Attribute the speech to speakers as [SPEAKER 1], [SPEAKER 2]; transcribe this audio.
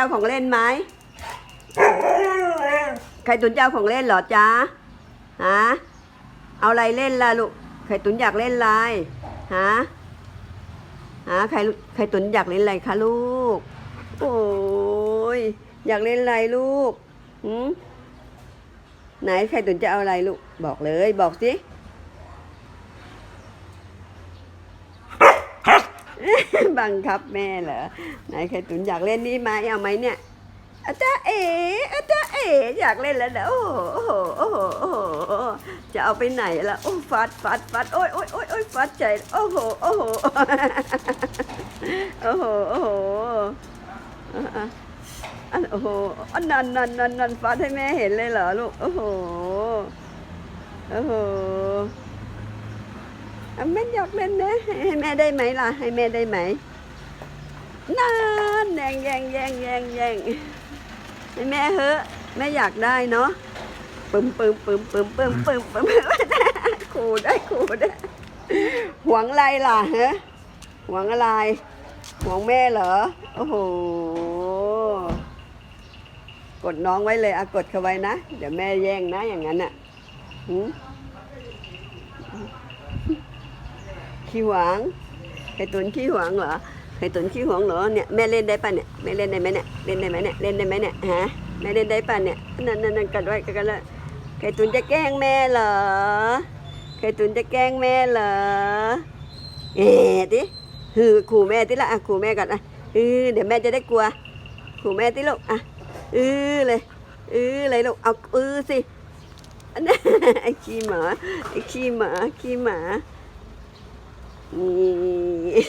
[SPEAKER 1] เอาของเล่นไหมไข่ตุนจะเอาของเล่นเหรอจ๊ะฮะเอาอะไรเล่นล่ะลูกไข่ตุนอยากเล่นอะไรฮะฮะไข่ไข่ตุนอยากเล่นอะไรคะลูก โอ้ยอยากเล่นอะไรลูกหืมไหนไข่ตุนจะเอาอะไรลูก บอกเลยบอกสิ บังคับแม่เหรอไหนไข่ตุนอยากเล่นนี่ไหมเอาไหมเนี่ยอาจารย์เอ๋อาจารย์เอ๋อยากเล่นแล้วนะโอ้โหโอ้โหโอ้โหโอ้โหจะเอาไปไหนล่ะโอ้ฟัดฟัดฟัดโอ้ยโอ้ยโอ้ยโอ้ยฟัดใจโอ้โหโอ้โหโอ้โหโอ้โหอันโอ้โหอันนันนันนันนันฟัดให้แม่เห็นเลยเหรอลูกโอ้โหโอ้โห แม่อยากเล่นนะให้ให้แม่ได้ไหมล่ะ ให้แม่ได้ไหมนั่นแยงแยงแยงแยงแยงให้แม่เหอะแม่อยากได้เนาะปึ้มปึ้มปึ้มปึ้มปึ้มปึ้มปึ้มขู่ได้ขู่ได้หวงอะไรล่ะฮะหวงอะไรหวงแม่เหรอโอ้โหกดน้องไว้เลยอะกดเขาไว้นะ เดี๋ยวแม่แย่งนะอย่างนั้นอะหืม ขี้หวงไข่ตุนขี้หวงเหรอไข่ตุนขี้หวงเหรอเนี่ยแม่เล่นได้ป่ะเนี่ยแม่เล่นได้ไหมเนี่ยเล่นได้ไหมเนี่ยเล่นได้ไหมเนี่ยฮะแม่เล่นได้ป่ะเนี่ยนั่นนั่นนั่นกัดไว้กัดกันเลยไข่ตุนจะแกล้งแม่เหรอไข่ตุนจะแกล้งแม่เหรอเอ๊ะดิฮือขู่แม่ติละอะขู่แม่ก่อนอะเออเดี๋ยวแม่จะได้กลัวขู่แม่ติลูกอะเออเลยเออเลยลูกเอาเออสิอันนั้นไอ้ขี้หมาไอ้ขี้หมาขี้หมา นี่